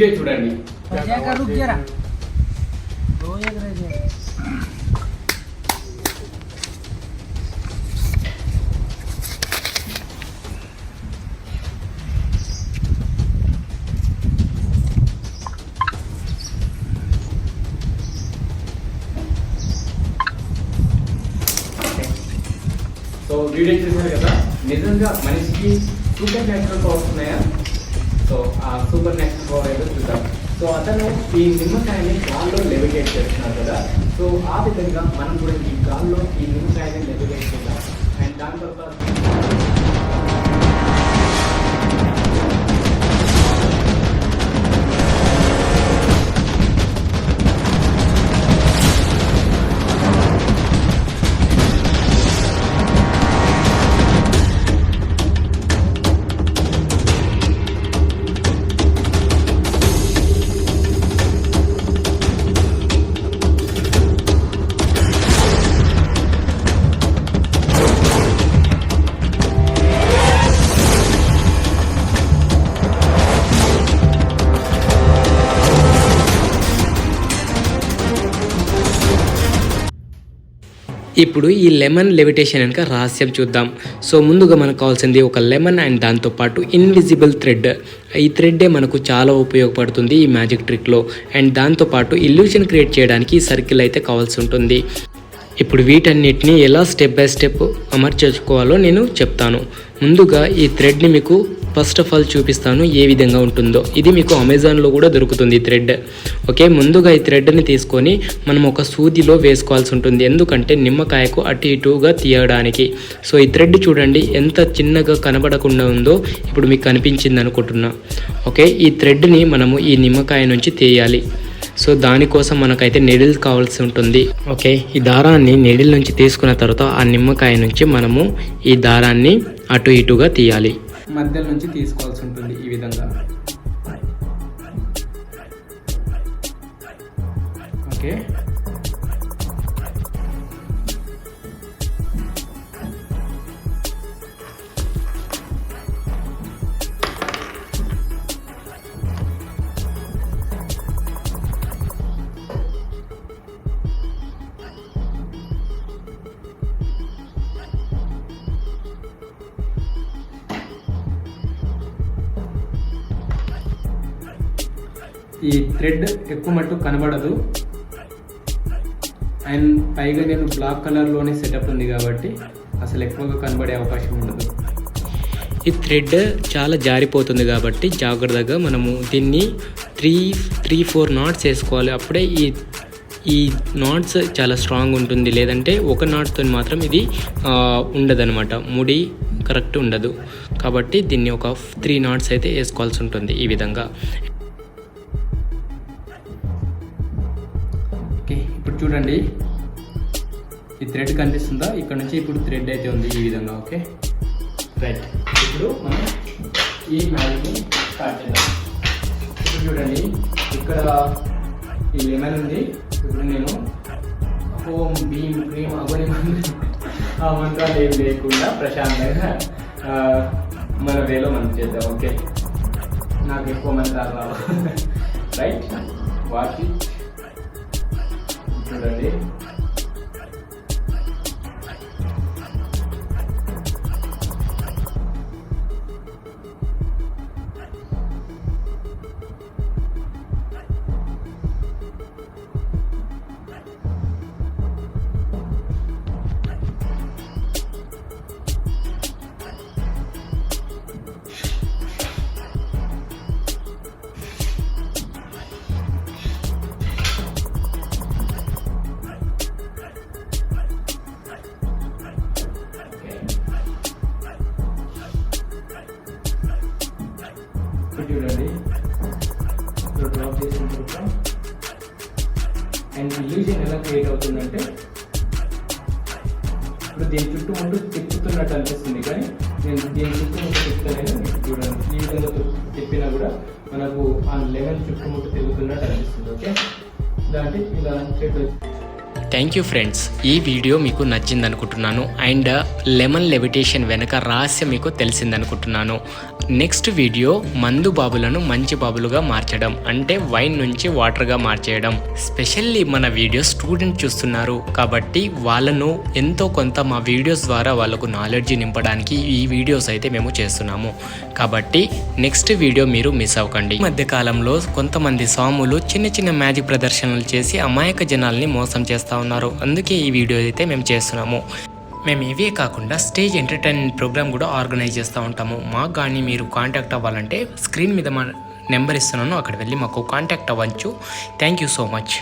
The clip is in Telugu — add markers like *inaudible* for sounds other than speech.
వీడియో చూడండి సో వీడియో చూసారు కదా నిజంగా మనిషికి సూపర్ న్యాచురల్ పవర్స్ ఉన్నాయా సో ఆ సూపర్ న్యాచురల్ పవర్ ఏదో చూద్దాం. సో అతను ఈ నిమ్మకాయని గాల్లో లెవిగేట్ చేస్తున్నారు కదా. సో ఆ విధంగా మనం కూడా ఈ గాల్లో ఈ నిమ్మకాయని లెవిగేట్ చేద్దాం. అండ్ దాని తర్వాత ఇప్పుడు ఈ లెమన్ లెవిటేషన్ వెనుక రహస్యం చూద్దాం. సో ముందుగా మనకు కావాల్సింది ఒక లెమన్ అండ్ దాంతోపాటు ఇన్విజిబుల్ థ్రెడ్ ఈ థ్రెడ్డే మనకు చాలా ఉపయోగపడుతుంది ఈ మ్యాజిక్ ట్రిక్లో అండ్ దాంతోపాటు ఇల్యూషన్ క్రియేట్ చేయడానికి ఈ సర్కిల్ అయితే కావాల్సి ఉంటుంది. ఇప్పుడు వీటన్నిటిని ఎలా స్టెప్ బై స్టెప్ అమర్చేసుకోవాలో నేను చెప్తాను. ముందుగా ఈ థ్రెడ్ని మీకు ఫస్ట్ ఆఫ్ ఆల్ చూపిస్తాను ఏ విధంగా ఉంటుందో. ఇది మీకు అమెజాన్లో కూడా దొరుకుతుంది ఈ థ్రెడ్. ఓకే? ముందుగా ఈ థ్రెడ్ని తీసుకొని మనం ఒక సూదిలో వేసుకోవాల్సి ఉంటుంది. ఎందుకంటే నిమ్మకాయకు అటు ఇటుగా తీయడానికి. సో ఈ థ్రెడ్ చూడండి ఎంత చిన్నగా కనబడకుండా ఉందో. ఇప్పుడు మీకు కనిపించింది అనుకుంటున్నా. ఓకే? ఈ థ్రెడ్ని మనము ఈ నిమ్మకాయ నుంచి తీయాలి. సో దానికోసం మనకైతే నెడిల్ కావాల్సి ఉంటుంది. ఓకే? ఈ దారాన్ని నెడిల్ నుంచి తీసుకున్న తర్వాత ఆ నిమ్మకాయ నుంచి మనము ఈ దారాన్ని అటు ఇటుగా తీయాలి. మధ్యలో నుంచి తీసుకోవాల్సి ఉంటుంది ఈ విధంగా. ఓకే. ఈ థ్రెడ్ ఎక్కువ మట్టు కనబడదు. అండ్ పైగా నేను బ్లాక్ కలర్లోనే సెటప్ ఉంది కాబట్టి అసలు ఎక్కువగా కనబడే అవకాశం ఉండదు. ఈ థ్రెడ్ చాలా జారిపోతుంది కాబట్టి జాగ్రత్తగా మనము దీన్ని త్రీ త్రీ ఫోర్ నాట్స్ వేసుకోవాలి. అప్పుడే ఈ ఈ నాట్స్ చాలా స్ట్రాంగ్ ఉంటుంది. లేదంటే ఒక నాట్తో మాత్రం ఇది ఉండదనమాట ముడి కరెక్ట్ ఉండదు. కాబట్టి దీన్ని ఒక త్రీ నాట్స్ అయితే వేసుకోవాల్సి ఉంటుంది ఈ విధంగా. చూడండి. ఈ థ్రెడ్ కనిపిస్తుందా? ఇక్కడ నుంచి ఇప్పుడు థ్రెడ్ అయితే ఉంది ఈ విధంగా ఓకే? రైట్ ఇప్పుడు మనం ఈ మ్యాజిక్ని స్టార్ట్ చేద్దాం. ఇప్పుడు చూడండి ఇక్కడ ఈ లెమన్ ఉంది. ఇప్పుడు నేను ఓం భీమ్ క్రీమ్ అవని ఆ మంత్రాలు ఏం లేకుండా ప్రశాంతంగా మన వేలో మనం చేద్దాం ఓకే? నాకు ఎక్కువ మంత్రాలు రావు. *laughs* రైట్ వాటి చూడండి చూడండి. ఇప్పుడు డ్రాప్ చేసిన తర్వాత. అండ్ ఇల్యూజన్ ఎలా క్రియేట్ అవుతుందంటే ఇప్పుడు దీని చుట్టూ ముందు తిప్పుతున్నట్టు అనిపిస్తుంది కానీ నేను దీని చుట్టూ ముందు తిప్పుతలేను. చూడండి ఈ విధంగా తిప్పినా కూడా మనకు ఆ లెవెల్ చుట్టుముట్టు తిరుగుతున్నట్టు అనిపిస్తుంది ఓకే? ఇలాంటి ఇలా చెట్టు థ్యాంక్ యూ ఫ్రెండ్స్ ఈ వీడియో మీకు నచ్చింది అనుకుంటున్నాను అండ్ లెమన్ uh, లెవిటేషన్ వెనక రహస్యం మీకు తెలిసిందనుకుంటున్నాను. నెక్స్ట్ వీడియో మందు బాబులను మంచి బాబులుగా మార్చడం. అంటే వైన్ నుంచి వాటర్గా మార్చేయడం. స్పెషల్లీ మన వీడియో స్టూడెంట్ చూస్తున్నారు. కాబట్టి వాళ్ళను ఎంతో కొంత మా వీడియోస్ ద్వారా వాళ్ళకు నాలెడ్జ్ నింపడానికి ఈ వీడియోస్ అయితే మేము చేస్తున్నాము. కాబట్టి నెక్స్ట్ వీడియో మీరు మిస్ అవ్వకండి. ఈ మధ్య కాలంలో కొంతమంది స్వాములు చిన్న చిన్న మ్యాజిక్ ప్రదర్శనలు చేసి అమాయక జనాల్ని మోసం చేస్తా ఉన్నారు. అందుకే ఈ వీడియో అయితే మేము చేస్తున్నాము. మేము ఇవే కాకుండా స్టేజ్ ఎంటర్టైన్మెంట్ ప్రోగ్రామ్ కూడా ఆర్గనైజ్ చేస్తూ ఉంటాము. మాకు కానీ మీరు కాంటాక్ట్ అవ్వాలంటే స్క్రీన్ మీద మా నెంబర్ ఇస్తున్నాను. అక్కడ వెళ్ళి మాకు కాంటాక్ట్ అవ్వచ్చు. Thank you so much